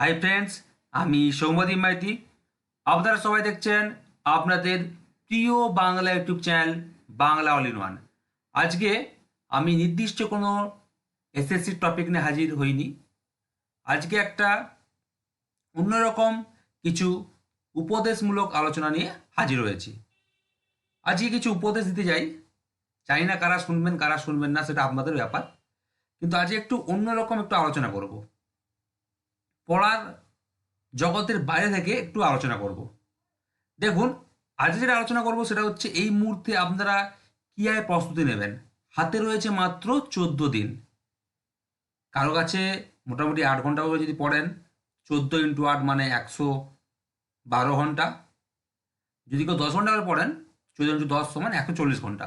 Hi friends আমি সৌম্যদীপ মাইতি। আপনারা সবাই দেখছেন আপনাদের প্রিয় Bangla YouTube channel Bangla all in one. আজকে আমি নির্দিষ্ট কোনো এসএসসি টপিক নিয়ে হাজির হইনি। আজকে একটা অন্যরকম কিছু উপদেশমূলক আলোচনা নিয়ে হাজির হয়েছি। আজকে কিছু উপদেশ দিতে যাই। জানি না কারা শুনবেন কারা শুনবেন না, সেটা আপনাদের ব্যাপার। কিন্তু আজকে একটু অন্যরকম একটু আলোচনা করব। পড়ার জগতের বাইরে থেকে একটু আলোচনা করব। দেখুন আজকে যেটা আলোচনা করব সেটা হচ্ছে এই মুহূর্তে আপনারা কীভাবে প্রস্তুতি নেবেন? হাতে রয়েছে মাত্র চোদ্দ দিন। কারও কাছে মোটামুটি আট ঘণ্টা করে যদি পড়েন, চোদ্দ ইন্টু আট মানে একশো বারো ঘণ্টা। যদি কেউ দশ ঘণ্টা করে পড়েন, চোদ্দ ইন্টু দশ সমান একশো চল্লিশ ঘণ্টা।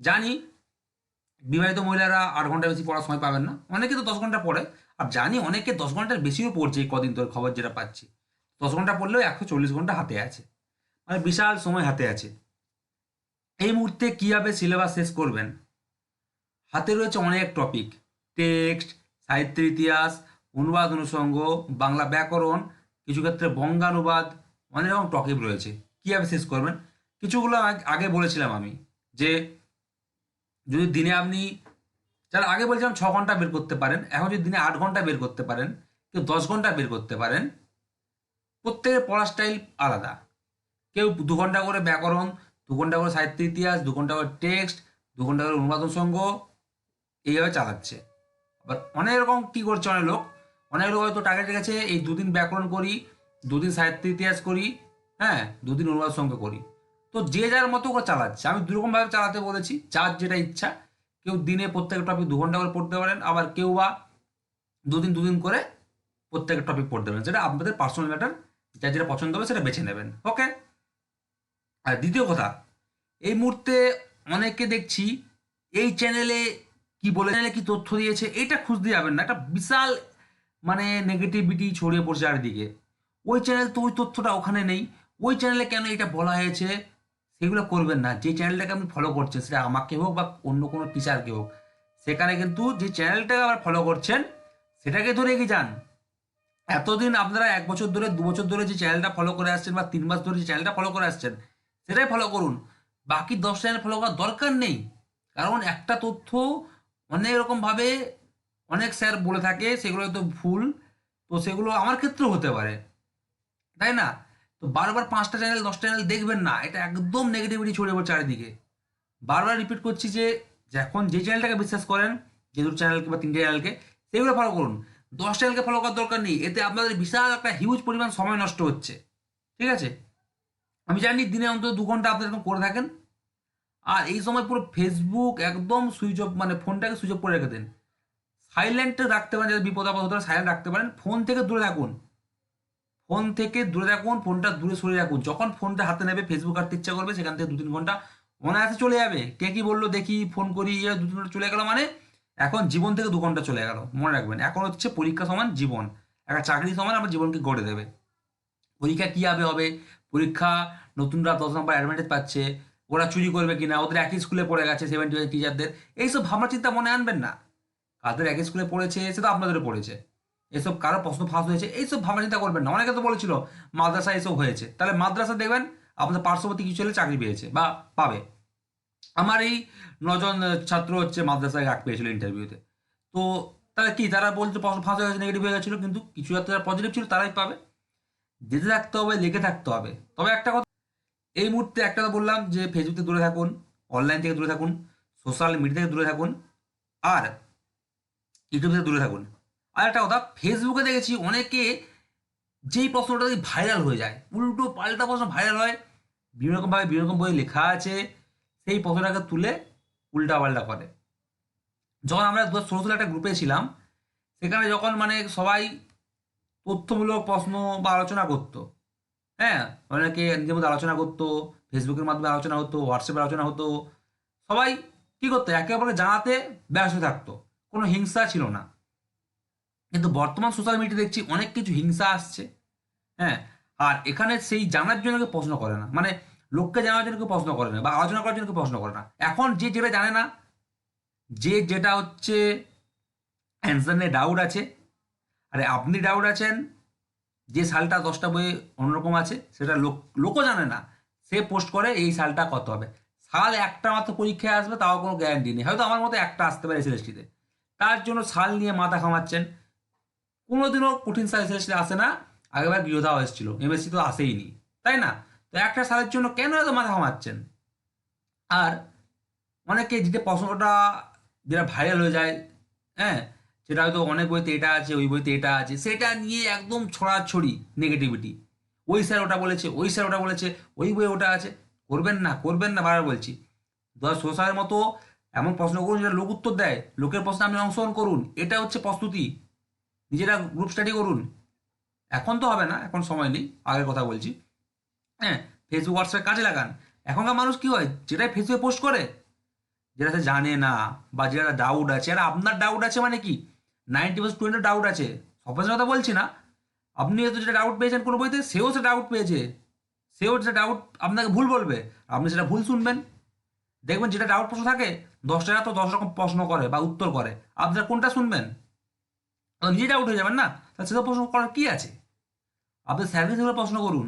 জানি বিবাহিত মহিলারা আট ঘণ্টা বেশি পড়ার সময় পাবেন না। অনেকে তো দশ ঘণ্টা পড়ে আর জানি অনেকে দশ ঘণ্টার বেশিও পড়ছে এই কদিন ধরে খবর যেটা পাচ্ছি। দশ ঘণ্টা পড়লেও একশো চল্লিশ ঘণ্টা হাতে আছে। মানে বিশাল সময় হাতে আছে। এই মুহূর্তে কীভাবে সিলেবাস শেষ করবেন? হাতে রয়েছে অনেক টপিক টেক্সট সাহিত্যের ইতিহাস, অনুবাদ অনুষঙ্গ বাংলা ব্যাকরণ, কিছু ক্ষেত্রে বঙ্গানুবাদ, অনেক রকম টপিক রয়েছে। কীভাবে শেষ করবেন? কিছুগুলো আগ- আগে বলেছিলাম আমি যে যদি দিনে আপনি যারা আগে বলছিলাম ছ ঘণ্টা বের করতে পারেন, এখন যদি দিনে আট ঘণ্টা বের করতে পারেন, কেউ দশ ঘণ্টা বের করতে পারেন, প্রত্যেকের পড়ার স্টাইল আলাদা। কেউ দু ঘণ্টা করে ব্যাকরণ, দু ঘণ্টা করে সাহিত্য ইতিহাস, দু ঘণ্টা করে টেক্সট দু ঘণ্টা করে অনুবাদন সঙ্গ, এইভাবে চালাচ্ছে। আবার অনেক রকম কী করছে অনেক লোক? অনেক লোক হয়তো টার্গেট রেখেছে, এই দুদিন ব্যাকরণ করি, দুদিন সাহিত্য ইতিহাস করি হ্যাঁ দুদিন অনুবাদ সঙ্গ করি। তো যে যার মতো করে চালাচ্ছে। আমি দুরকমভাবে চালাতে বলেছি, যার যেটা ইচ্ছা কেউ দিনে প্রত্যেক টপিক দু ঘণ্টা করে পড়তে পারেন, আবার কেউ বা দুদিন দুদিন করে প্রত্যেক টপিক পড়তে পারেন। সেটা আপনাদের পার্সোনাল ম্যাটার যার যেটা পছন্দ হবে সেটা বেছে নেবেন। ওকে আর দ্বিতীয় কথা, এই মুহূর্তে অনেকে দেখছি এই চ্যানেলে কি বলে চ্যানেলে কি তথ্য দিয়েছে, এটা খুঁজতে যাবেন না। একটা বিশাল মানে নেগেটিভিটি ছড়িয়ে পড়ছে চারিদিকে। ওই চ্যানেল তো ওই তথ্যটা ওখানে নেই। ওই চ্যানেলে কেন এটা বলা হয়েছে? সেগুলো করবেন না। যে চ্যানেলটাকে আপনি ফলো করছেন, সেটা আমাকে হোক বা অন্য কোনো টিচারকে হোক, সেখানে কিন্তু যে চ্যানেলটাকে আবার ফলো করছেন, সেটাকে ধরে এগিয়ে যান? এতদিন আপনারা এক বছর ধরে, দু বছর ধরে যে চ্যানেলটা ফলো করে আসছেন বা তিন মাস ধরে যে চ্যানেলটা ফলো করে আসছেন, সেটাই ফলো করুন। বাকি দশ চ্যানেল ফলো করার দরকার নেই। কারণ একটা তথ্য অনেক রকমভাবে অনেক স্যার বলে থাকে, সেগুলো হয়তো ভুল, তো সেগুলো আমার ক্ষেত্রেও হতে পারে। তাই না? তো বারবার পাঁচটা চ্যানেল দশটা চ্যানেল দেখবেন না, এটা একদম নেগেটিভিটি ছড়িয়ে পড়ে চারিদিকে। বারবার রিপিট করছি যে যখন যে চ্যানেলটাকে বিশ্বাস করেন, যে দুটো চ্যানেলকে বা তিনটে চ্যানেলকে সেগুলো ফলো করুন। দশ চ্যানেলকে ফলো করার দরকার নেই, এতে আপনাদের বিশাল একটা হিউজ পরিমাণ সময় নষ্ট হচ্ছে। ঠিক আছে? আমি জানি দিনে অন্তত দু ঘণ্টা আপনি এরকম করে থাকেন। আর এই সময় পুরো ফেসবুক একদম সুইচ অফ মানে ফোনটাকে সুইচ অফ করে রেখে দেন। সাইলেন্টে রাখতে পারেন, যাতে বিপদ আপদ হতে সাইলেন্ট রাখতে পারেন। ফোন থেকে দূরে রাখুন ফোন থেকে দূরে রাখুন ফোনটা দূরে সরে রাখুন। যখন ফোনটা হাতে নেবে ফেসবুক হাঁটতে ইচ্ছা করবে, সেখান থেকে দু তিন ঘণ্টা অনায়াসে চলে যাবে। কে কি বলল, দেখি, ফোন করি ইয়ে দু তিন ঘণ্টা চলে গেল মানে এখন জীবন থেকে দু ঘণ্টা চলে গেল, মনে রাখবেন। এখন হচ্ছে পরীক্ষা সমান জীবন, একটা চাকরি সমান আমার জীবনকে গড়ে দেবে। পরীক্ষা কী হবে হবে? পরীক্ষা নতুনরা দশ নম্বর অ্যাডভান্টেজ পাচ্ছে, ওরা চুরি করবে কিনা, ওদের একই স্কুলে পড়ে গেছে সেভেন্টি টিচারদের এইসব ভাবনা চিন্তা মনে আনবেন না। কাদের একই স্কুলে পড়েছে, সে তো আপনাদেরও পড়েছে। এসব কারও প্রশ্ন ফাঁস হয়েছে, এইসব ভাবনা চিন্তা করবেন না। অনেকে তো বলেছিল মাদ্রাসা এসব হয়েছে। তাহলে মাদ্রাসা দেখবেন আপনার পার্শ্ববর্তী কিছু ছেলে চাকরি পেয়েছে বা পাবে। আমার এই নজন ছাত্র হচ্ছে মাদ্রাসায় রাখ পেয়েছিল ইন্টারভিউতে তো তাহলে কি, তারা বলছে প্রশ্ন ফাঁস হয়ে গেছে নেগেটিভ হয়ে গেছিল, কিন্তু কিছু ছাত্র যারা পজিটিভ ছিল তারাই পাবে। যেতে থাকতে হবে লেগে থাকতে হবে। তবে একটা কথা, এই মুহূর্তে একটা কথা বললাম যে ফেসবুক থেকে দূরে থাকুন অনলাইন থেকে দূরে থাকুন সোশ্যাল মিডিয়া থেকে দূরে থাকুন, আর ইউটিউব থেকে দূরে থাকুন। আর একটা কথা ফেসবুকে দেখেছি অনেকে যেই প্রশ্নটা ভাইরাল হয়ে যায়, উল্টো পাল্টা প্রশ্ন ভাইরাল হয় বিভিন্ন রকমভাবে বিভিন্ন রকম বই লেখা আছে, সেই প্রশ্নটাকে তুলে উল্টা পাল্টা করে। যখন আমরা দু সালে একটা গ্রুপে ছিলাম, সেখানে যখন মানে সবাই তথ্যমূলক প্রশ্ন বা আলোচনা করতো হ্যাঁ? অনেকে নিজের মধ্যে আলোচনা করতো ফেসবুকের মাধ্যমে আলোচনা হতো হোয়াটসঅ্যাপে আলোচনা হতো। সবাই কী করতো? একে অপরকে জানাতে ব্যস্ত থাকতো। কোনো হিংসা ছিল না। কিন্তু বর্তমান সোশ্যাল মিডিয়া দেখছি অনেক কিছু হিংসা আসছে হ্যাঁ? আর এখানে সেই জানার জন্য কেউ প্রশ্ন করে না। মানে লোককে জানার জন্য কেউ প্রশ্ন করে না বা আলোচনা করার জন্য কেউ প্রশ্ন করে না। এখন যে যেটা জানে না, যে যেটা হচ্ছে অ্যান্সার নিয়ে ডাউট আছে, আরে আপনি ডাউট আছেন, যে সালটা দশটা বইয়ে অন্যরকম আছে, সেটা লোক, লোকও জানে না। সে পোস্ট করে এই সালটা কত হবে। সাল একটা মাত্র পরীক্ষায় আসবে, তাও কোনো গ্যারান্টি নেই। হয়তো আমার মতো একটা আসতে পারে এসএসটিতে তার জন্য সাল নিয়ে মাথা খামাচ্ছেন কোনোদিনও কঠিন এসএসটি আসে না। আগেবার গৃহদাও এসেছিল। এমএসসি তো আসেইনি। তাই না? তো একটা সালের জন্য কেন এত মাথা খামাচ্ছেন আর অনেকে যেটা প্রশ্নটা যেটা ভাইরাল হয়ে যায় হ্যাঁ সেটা হয়তো অনেক বইতে এটা আছে, ওই বইতে এটা আছে, সেটা নিয়ে একদম ছড়াছড়ি নেগেটিভিটি ওই স্যার ওটা বলেছে, ওই স্যার ওটা বলেছে, ওই বই ওটা আছে। করবেন না করবেন না, বারবার বলছি। দশ সোসাইয়ের মতো এমন প্রশ্ন করুন, যেটা লোক উত্তর দেয়। লোকের প্রশ্নে আপনি অংশগ্রহণ করুন। এটা হচ্ছে প্রস্তুতি। নিজেরা গ্রুপ স্টাডি করুন। এখন তো হবে না, এখন সময় নেই, আগের কথা বলছি। হ্যাঁ ফেসবুক হোয়াটসঅ্যাপ কাজে লাগান। এখনকার মানুষ কি হয়, যেটাই ফেসবুকে পোস্ট করে, যেটা সে জানে না, বা যেটা ডাউট আছে, আর আপনার ডাউট আছে মানে কি? নাইনটি পার্সেন্ট স্টুডেন্টের ডাউট আছে। সবার কথা বলছি না। আপনি হয়তো যেটা ডাউট পেয়েছেন কোনো বইতে, সেও সে ডাউট পেয়েছে। সেও যেটা ডাউট আপনাকে ভুল বলবে আপনি সেটা ভুল শুনবেন। দেখবেন যেটা ডাউট প্রশ্ন থাকে, দশটা তো দশ রকম প্রশ্ন করে বা উত্তর করে। আপনারা কোনটা শুনবেন? তো নিজে ডাউট হয়ে যাবেন না? তাহলে সেসব প্রশ্ন করার কী আছে? আপনি স্যারকে সেগুলো প্রশ্ন করুন।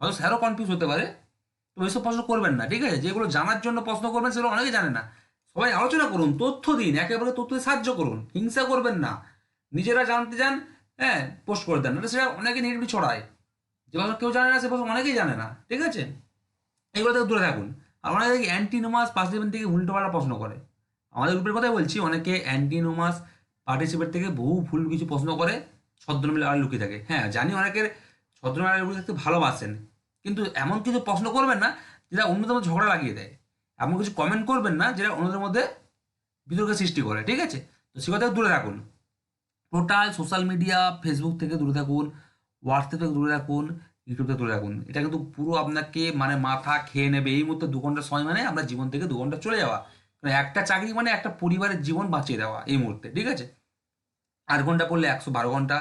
হয়তো স্যারও কনফিউজ হতে পারে। তো ওইসব প্রশ্ন করবেন না, ঠিক আছে? যেগুলো জানার জন্য প্রশ্ন করবেন, সেগুলো অনেকে জানে না। সবাই আলোচনা করুন, তথ্য দিন, একেবারে তথ্য সাহায্য করুন। হিংসা করবেন না। নিজেরা জানতে চান হ্যাঁ পোস্ট করে দেন। নাহলে সেটা অনেকে নেগেটিভ ছড়ায়। যে ভাষা কেউ জানে না, সে ভাষা অনেকেই জানে না, ঠিক আছে? এগুলো থেকে দূরে থাকুন। আর অনেকে অ্যান্টিনোমাস পার্টিসিপেন্ট থেকে উল্টোপাল্টা প্রশ্ন করে। আমাদের গ্রুপের কথাই বলছি, অনেকে অ্যান্টিনোমাস পার্টিসিপেন্ট থেকে বহু ভুল কিছু প্রশ্ন করে, ছদ্মনামে আর লুকিয়ে থাকে। হ্যাঁ জানি অনেকের ছদ্মনামে লুকিয়ে থাকতে ভালোবাসেন, কিন্তু এমন কিছু প্রশ্ন করবেন না যেটা অন্যদের মধ্যে ঝগড়া লাগিয়ে দেয়। এমন কিছু কমেন্ট করবেন না যেটা অন্যদের মধ্যে বিতর্কের সৃষ্টি করে, ঠিক আছে? তো সে কথা দূরে থাকুন। টোটাল সোশ্যাল মিডিয়া ফেসবুক থেকে দূরে থাকুন হোয়াটসঅ্যাপ থেকে দূরে থাকুন ইউটিউব থেকে দূরে থাকুন। এটা কিন্তু পুরো আপনাকে মানে মাথা খেয়ে নেবে। এই মুহূর্তে দু ঘণ্টা সময় মানে আমরা জীবন থেকে দু ঘণ্টা চলে যাওয়া। একটা চাকরি মানে একটা পরিবারের জীবন বাঁচিয়ে দেওয়া এই মুহূর্তে, ঠিক আছে? আট ঘণ্টা পড়লে একশো বারো ঘণ্টা,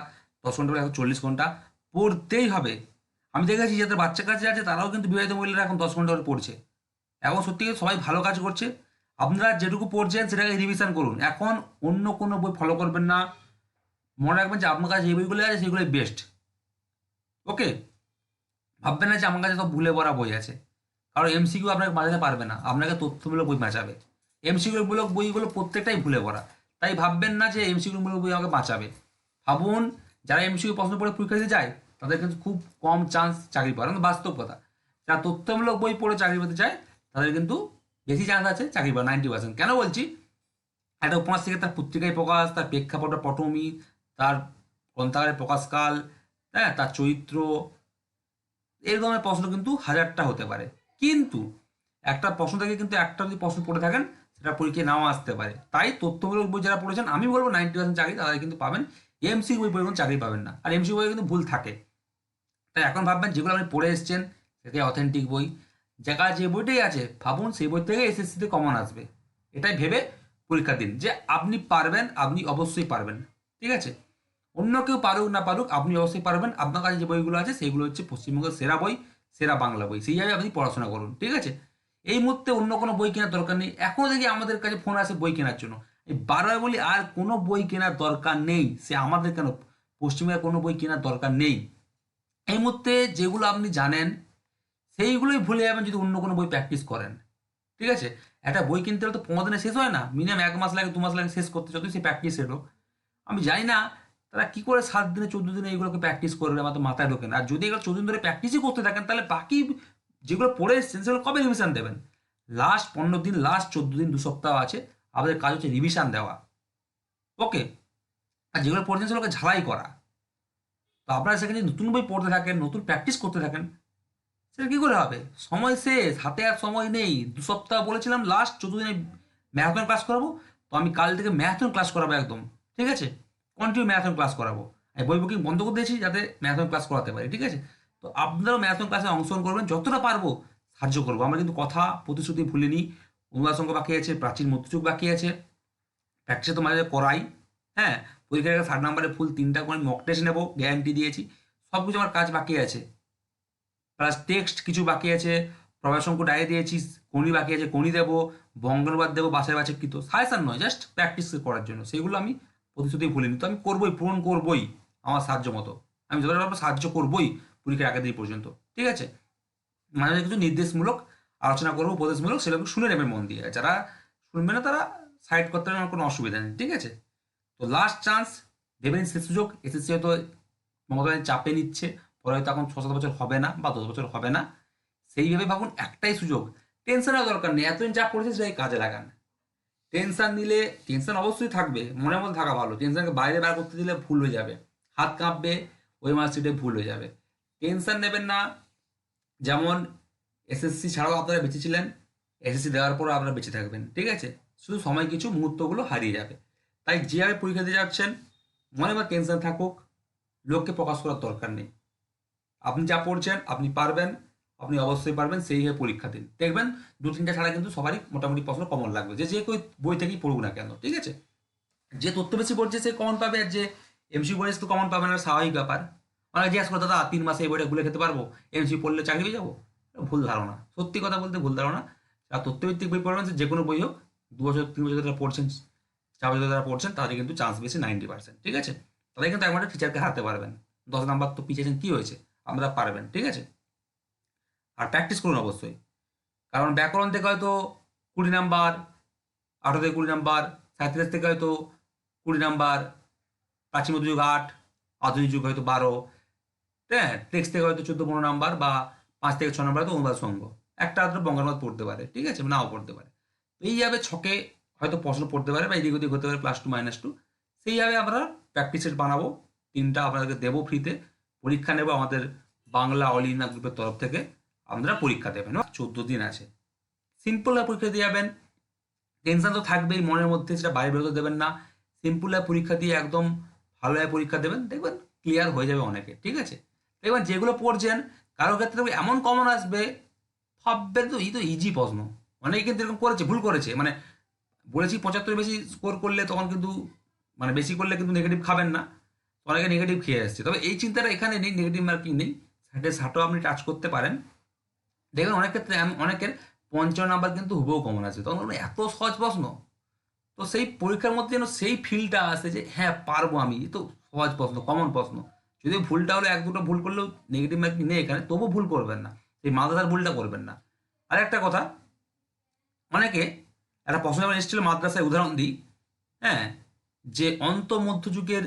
দশ ঘণ্টা পড়লে একশো চল্লিশ ঘণ্টা, পড়তেই হবে। আমি দেখেছি যাদের বাচ্চা কাছে আছে তারাও কিন্তু বিবাহিত মহিলারা এখন দশ ঘণ্টা করে পড়ছে। এখন সত্যি সবাই ভালো কাজ করছে। আপনারা যেটুকু পড়ছেন সেটাকে রিভিশন করুন। এখন অন্য কোনো বই ফলো করবেন না। মনে রাখবেন যে আপনার কাছে যে বইগুলো আছে সেগুলোই বেস্ট ওকে ভাববেন না যে আমার কাছে সব ভুলে ভরা বই আছে। কারণ এমসিকিউ আপনাকে বাঁচাতে পারবে না। আপনাকে তথ্যমূলক বই বাঁচাবে। এমসিকিউ মূলক বইগুলো প্রত্যেকটাই ভুলে পড়া তাই ভাববেন না যে এমসিকিউ মূলক বই আমাকে বাঁচাবে। ভাবুন, যারা এমসিকিউ প্রশ্ন পড়ে পরীক্ষা দিতে যায়, তাদের কিন্তু খুব কম চান্স চাকরি পাওয়ার। বাস্তব কথা যারা তথ্যমূলক বই পড়ে চাকরি পেতে চায়, তাদের কিন্তু বেশি চান্স আছে চাকরি পাওয়ার নাইনটি পার্সেন্ট কেন বলছি? একটা উপন্যাস থেকে তার পত্রিকায় প্রকাশ, তার প্রেক্ষাপট পটমি তার গ্রন্থাগারের প্রকাশকাল হ্যাঁ তার চরিত্র, এরকমের প্রশ্ন কিন্তু হাজারটা হতে পারে। কিন্তু একটা প্রশ্ন থেকে কিন্তু একটা যদি প্রশ্ন পড়ে থাকেন সেটা পরীক্ষায় নাও আসতে পারে। তাই তথ্যমূলক বই যারা পড়েছেন, আমি বলব নাইনটি পার্সেন্ট চাকরি তাদের কিন্তু পাবেন। এমসি বই পড়ে চাকরি পাবেন না। আর এমসি বই কিন্তু ভুল থাকে। তাই এখন ভাববেন যেগুলো আপনি পড়ে এসছেন, সেটাই অথেন্টিক বই। জায়গা যে বইটাই আছে, ভাবুন সেই বই থেকে এসএসসিতে কমন আসবে। এটাই ভেবে পরীক্ষা দিন যে আপনি পারবেন, আপনি অবশ্যই পারবেন। ঠিক আছে? অন্য কেউ পারুক না পারুক, আপনি অবশ্যই পারবেন। আপনার কাছে যে বইগুলো আছে সেইগুলো হচ্ছে পশ্চিমবঙ্গের সেরা বই, সেরা বাংলা বই। সেইভাবে আপনি পড়াশোনা করুন। ঠিক আছে? এই মুহূর্তে অন্য কোনো বই কেনার দরকার নেই। এখনও দেখি আমাদের কাছে ফোন আসে বই কেনার জন্য। এই বারবার বলি, আর কোনো বই কেনার দরকার নেই। সে আমাদের কেন? পশ্চিমবঙ্গের কোনো বই কেনার দরকার নেই। এই মুহূর্তে যেগুলো আপনি জানেন, সেইগুলোই ভুলে যাবেন যদি অন্য কোনো বই প্র্যাকটিস করেন। ঠিক আছে? একটা বই কিনতে হলে তো পনেরো দিনে শেষ হয় না। মিনিমাম এক মাস লাগে, দু মাস লাগে শেষ করতে। যতই সে প্র্যাকটিস এলো। আমি জানি না তারা কী করে সাত দিনে, চোদ্দ দিনে এইগুলোকে প্র্যাকটিস করবে আমার তো মাথায় ঢোকে না। আর যদি এগুলো চোদ্দ দিন ধরে প্র্যাকটিসই করতে থাকেন, তাহলে বাকি যেগুলো পড়ে এসছেন সেগুলো কবে রিভিশন দেবেন? লাস্ট পনেরো দিন লাস্ট চোদ্দ দিন, দু সপ্তাহ আছে। আমাদের কাজ হচ্ছে রিভিশন দেওয়া। ওকে আর যেগুলো পড়ছেন সেগুলোকে ঝালাই করা। তো আপনারা সেখানে নতুন বই পড়তে থাকেন, নতুন প্র্যাকটিস করতে থাকেন, সেটা কী করে হবে? সময় শেষ, হাতে আর সময় নেই। দু সপ্তাহ বলেছিলাম লাস্ট চোদ্দ দিনে ম্যারাথন ক্লাস করাবো। তো আমি কাল থেকে ম্যারাথন ক্লাস করাবো একদম। ঠিক আছে? কন্টিনিউ ম্যারাথন ক্লাস করাবো। আমি বই বুকিং বন্ধ করে দিয়েছি যাতে ম্যারাথন ক্লাস করাতে পারি। ঠিক আছে? তো আপনারাও ম্যারাথন ক্লাসে অংশগ্রহণ করবেন, যতটা পারব সাহায্য করব। আমরা কিন্তু কথা, প্রতিশ্রুতি ভুলিনি। অনুবাদ সংখ্যা বাকি আছে, প্রাচীন মধ্যযুগ বাকি আছে। প্র্যাকটিসে তো মাঝে করাই হ্যাঁ? পরীক্ষার ষাট নাম্বারে ফুল তিনটা করে মক টেস্ট নেব গ্যারান্টি দিয়েছি। সব কিছু আমার কাজ বাকি আছে। প্লাস টেক্সট কিছু বাকি আছে প্রভাশঙ্ক ডায়ে দিয়েছি কোনি বাকি আছে কোনি দেবো বঙ্গলবাদ দেবো বাসায় বাছে কিন্তু সাজেশন নয় জাস্ট প্র্যাকটিস করার জন্য। সেগুলো আমি প্রতিশ্রুতি ভুলিনি। তো আমি করবোই, পূরণ করবোই আমার সাহায্য মতো। আমি যতটা সাহায্য করবোই। পরীক্ষার আগের দিন পর্যন্ত, ঠিক আছে? মাঝে কিছু নির্দেশমূলক আলোচনা করব, উপদেশমূলক সেগুলো শুনে নেবেন মন দিয়ে। যারা শুনবে না তারা সাইড করতে পারবে কোনো অসুবিধা নেই, ঠিক আছে? তো লাস্ট চান্স দেবেন সে সুযোগ। এসএসসি হয়তো মমতা চাপে নিচ্ছে, পরে হয়তো এখন ছ সাত বছর হবে না বা দশ বছর হবে না। সেইভাবে ভাবুন, একটাই সুযোগ টেনশন হওয়ার দরকার নেই। এতদিন যা করেছে সেটাই কাজে লাগান। টেনশন নিলে টেনশন অবশ্যই থাকবে, মনের মধ্যে থাকা ভালো। টেনশনকে বাইরে বার করতে দিলে ভুল হয়ে যাবে। হাত কাঁপবে, ওই মার্কশিটে ভুল হয়ে যাবে। টেনশন নেবেন না। যেমন এসএসসি ছাড়াও আপনারা বেঁচে ছিলেন এসএসসি দেওয়ার পর আপনারা বেঁচে থাকবেন, ঠিক আছে? শুধু সময় কিছু, মুহূর্তগুলো হারিয়ে যাবে। তাই যেভাবে পরীক্ষা দিয়ে যাচ্ছেন, মনে বা টেনশন থাকুক, লোককে প্রকাশ করার দরকার নেই। আপনি যা পড়ছেন, আপনি পারবেন, আপনি অবশ্যই পারবেন, সেইভাবে পরীক্ষা দিন। দেখবেন, দু তিনটা ছাড়া কিন্তু সবারই মোটামুটি প্রশ্ন কমন লাগবে। যে যে কেউ বই থেকেই পড়ুক না কেন, ঠিক আছে? যে তথ্য বেশি পড়ছে, সে কমন পাবে, আর যে এমসি পড়েছে তো কমন পাবে না, স্বাভাবিক ব্যাপার। অনেক জিজ্ঞাসা করে, দাদা, তিন মাসে এই বইটা গুলে খেতে পারব? এমসি পড়লে চাকরি পেয়ে যাব? ভুল ধারণা। সত্যি কথা বলতে ভুল ধারণা। আর তথ্যভিত্তিক বই পড়বেন যে কোনো বই হোক, দু বছর, তিন বছর যারা পড়ছেন, চার বছর যারা পড়ছেন, তাদের কিন্তু চান্স বেশি নাইনটি পার্সেন্ট ঠিক আছে? তাদের কিন্তু একমাত্র টিচারকে হারাতে পারবেন। দশ নাম্বার তো পিছিয়েছেন, কী হয়েছে? আমরা পারবেন, ঠিক আছে? আর প্র্যাকটিস করুন অবশ্যই। কারণ ব্যাকরণ থেকে হয়তো কুড়ি নাম্বার, আঠারো থেকে কুড়ি নাম্বার, সাঁত্রিশ থেকে হয়তো কুড়ি নাম্বার, প্রাচীন মধ্যযুগ আট, আধুনিক যুগ হয়তো বারো হ্যাঁ টেক্সট থেকে হয়তো চোদ্দ পনেরো নাম্বার বা পাঁচ থেকে ছ নাম্বার হয়তো অনুবাদ সঙ্গ। একটা আধ বঙ্গানুবাদ পড়তে পারে, ঠিক আছে? নাও পড়তে পারে। এইভাবে ছকে হয়তো প্রশ্ন পড়তে পারে বা এদিক ওদিক হতে পারে প্লাস টু মাইনাস টু সেইভাবে আমরা প্র্যাকটিস সেট বানাবো। তিনটা আপনাদেরকে দেবো ফ্রিতে পরীক্ষা নেব আমাদের বাংলা অল ইন্ডিয়া গ্রুপের তরফ থেকে। আপনারা পরীক্ষা দেবেন। চোদ্দ দিন আছে। সিম্পলভাবে পরীক্ষা দিয়ে যাবেন। টেনশন তো থাকবেই, মনের মধ্যে সেটা বাইরে বেরোতে দেবেন না। সিম্পলভাবে পরীক্ষা দিয়ে একদম ভালোভাবে পরীক্ষা দেবেন। দেখবেন ক্লিয়ার হয়ে যাবে অনেকে, ঠিক আছে? দেখবেন যেগুলো পড়ছেন, কারও ক্ষেত্রে এমন কমন আসবে, ভাববেন তো, ই তো ইজি প্রশ্ন। অনেকে কিন্তু এরকম করেছে, ভুল করেছে। মানে বলেছি পঁচাত্তর বেশি স্কোর করলে তখন কিন্তু মানে বেশি করলে কিন্তু নেগেটিভ খাবেন না। অনেকে নেগেটিভ খেয়ে আসছে। তবে এই চিন্তাটা এখানে নেই নেগেটিভ মার্কিং নেই। ষাটে ষাটও আপনি টাচ করতে পারেন। দেখবেন অনেক ক্ষেত্রে অনেকের পঞ্চান্ন নাম্বার কিন্তু হুবহু কমন আছে। তখন এত সহজ প্রশ্ন? তো সেই পরীক্ষার মধ্যে যেন সেই ফিলটা আসে যে হ্যাঁ পারব আমি। তো সহজ প্রশ্ন কমন প্রশ্ন। যদি ভুলটা হলো এক দুটো ভুল করলেও নেগেটিভ মার্কিং নেই এখানে তবু ভুল করবেন না। সেই মাদ্রাসার ভুলটা করবেন না। আর একটা কথা, অনেকে একটা প্রশ্ন এসেছিল মাদ্রাসায় উদাহরণ দিই হ্যাঁ যে অন্ত মধ্যযুগের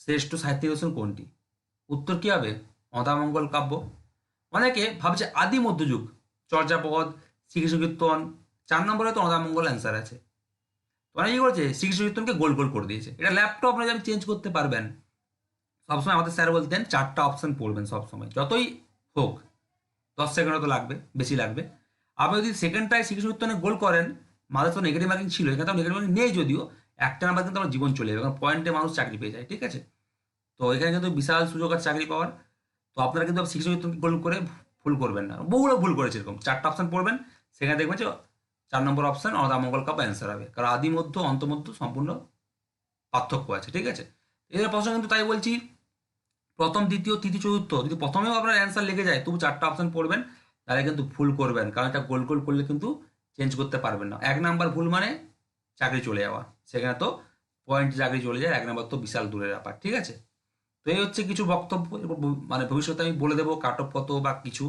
শ্রেষ্ঠ সাহিত্য দর্শন কোনটি? উত্তর কী হবে? অদামঙ্গল কাব্য। অনেকে ভাবছে আদি মধ্যযুগ, চর্যাপদ শ্রীকৃষ্ণ কীর্তন চার নম্বরে তো অদামঙ্গল অ্যান্সার আছে। অনেকে কি করেছে? শ্রীকৃষ্ণ কীর্তনকে গোল গোল করে দিয়েছে। এটা ল্যাপটপ না আপনি চেঞ্জ করতে পারবেন সবসময় আমাদের স্যার বলতেন, চারটা অপশন পড়বেন সবসময়, যতই হোক। দশ সেকেন্ড তো লাগবে, বেশি লাগবে। আপনি যদি সেকেন্ড সেকেন্ডটায় শ্রীকৃষ্ণ কীর্তনে গোল করেন, মাঝে তো নেগেটিভ মার্কিং ছিল, এখানে তো নেগেটিভ মার্কিং নেই যদিও, একটা নাম্বার কিন্তু আমার জীবন চলে যাবে, কারণ পয়েন্টে মানুষ চাকরি পেয়ে যায়, ঠিক আছে? তো এখানে কিন্তু বিশাল সুযোগ আছে চাকরি পাওয়ার, তো আপনারা কিন্তু কীর্তনকে গোল করে ভুল করবেন না। বহুগুলো ভুল করেছে এরকম। চারটা অপশন পড়বেন, সেখানে দেখবেন যে চার নম্বর অপশান অপশন অদামঙ্গল কাপ অ্যান্সার হবে। কারণ আদি মধ্য অন্তমধ্য সম্পূর্ণ পার্থক্য আছে, ঠিক আছে? এদের প্রশ্ন কিন্তু তাই বলছি প্রথম, দ্বিতীয়, তৃতীয়, চতুর্থ, যদি প্রথমেও আপনার অ্যান্সার লেগে যায়, তবু চারটা অপশন পড়বেন, তাহলে কিন্তু ভুল করবেন, কারণ এটা গোল গোল করলে কিন্তু চেঞ্জ করতে পারবেন না। এক নাম্বার ভুল মানে চাকরি চলে যাওয়া। সেখানে তো পয়েন্ট চাকরি চলে যায়, এক নাম্বার তো বিশাল দূরের ব্যাপার, ঠিক আছে? তো এই হচ্ছে কিছু বক্তব্য মানে ভবিষ্যতে আমি বলে দেবো কাট অফ কত বা কিছু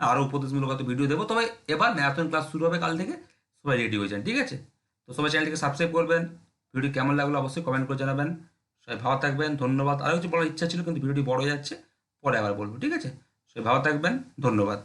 আরও উপদেশমূলক হয়তো ভিডিও দেবো। তবে এবার ম্যারাথন ক্লাস শুরু হবে কাল থেকে, সবাই রেডি হয়ে যান, ঠিক আছে? তো সবাই চ্যানেলটিকে সাবস্ক্রাইব করবেন ভিডিও কেমন লাগল অবশ্যই কমেন্ট করে জানাবেন। সবাই ভালো থাকবেন, ধন্যবাদ। আরও কিছু বলার ইচ্ছা ছিল কিন্তু ভিডিওটি বড় হয়ে যাচ্ছে, পরে আবার বলব, ঠিক আছে? সবাই ভালো থাকবেন, ধন্যবাদ।